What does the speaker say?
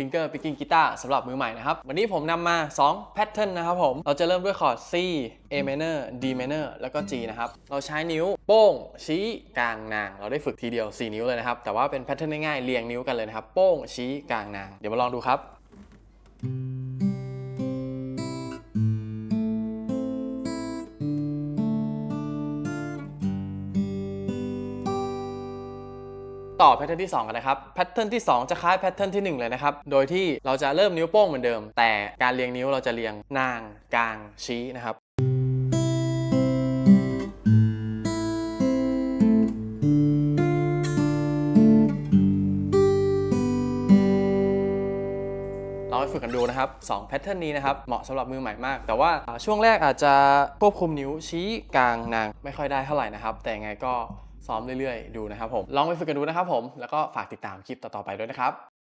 ฟิงเกอร์ปิกกิ้งกีตาร์สำหรับมือใหม่นะครับ วันนี้ผมนำมา 2 แพทเทิร์นนะครับผม เราจะเริ่มด้วยคอร์ด C A minor D minor แล้วก็ G นะครับ เราใช้นิ้วโป้ง ชี้กลางนาง เราได้ฝึกทีเดียว 4 นิ้วเลยนะครับ แต่ว่าเป็นแพทเทิร์นง่ายๆเรียงนิ้วกันเลยนะครับ โป้งชี้กลางนาง เดี๋ยวมาลองดูครับ ต่อแพทเทิร์นที่ 2 กันนะครับ แพทเทิร์นที่ 2 จะคล้ายแพทเทิร์นที่ 1 เลยนะครับ โดยที่เราจะเริ่มนิ้วโป้งเหมือนเดิม แต่การเรียงนิ้วเราจะเรียงนาง กลาง ชี้นะครับลองไปฝึกกันดูนะครับ2แพทเทิร์นนี้นะครับ เหมาะสำหรับมือใหม่มาก แต่ว่าช่วงแรกอาจจะควบคุมนิ้วชี้กลางนางไม่ค่อยได้เท่าไหร่นะครับ แต่ไงก็ ซ้อมเรื่อยๆ ดูนะครับผม ลองไปฝึกกันดูนะครับผม แล้วก็ฝากติดตามคลิปต่อๆไปด้วยนะครับ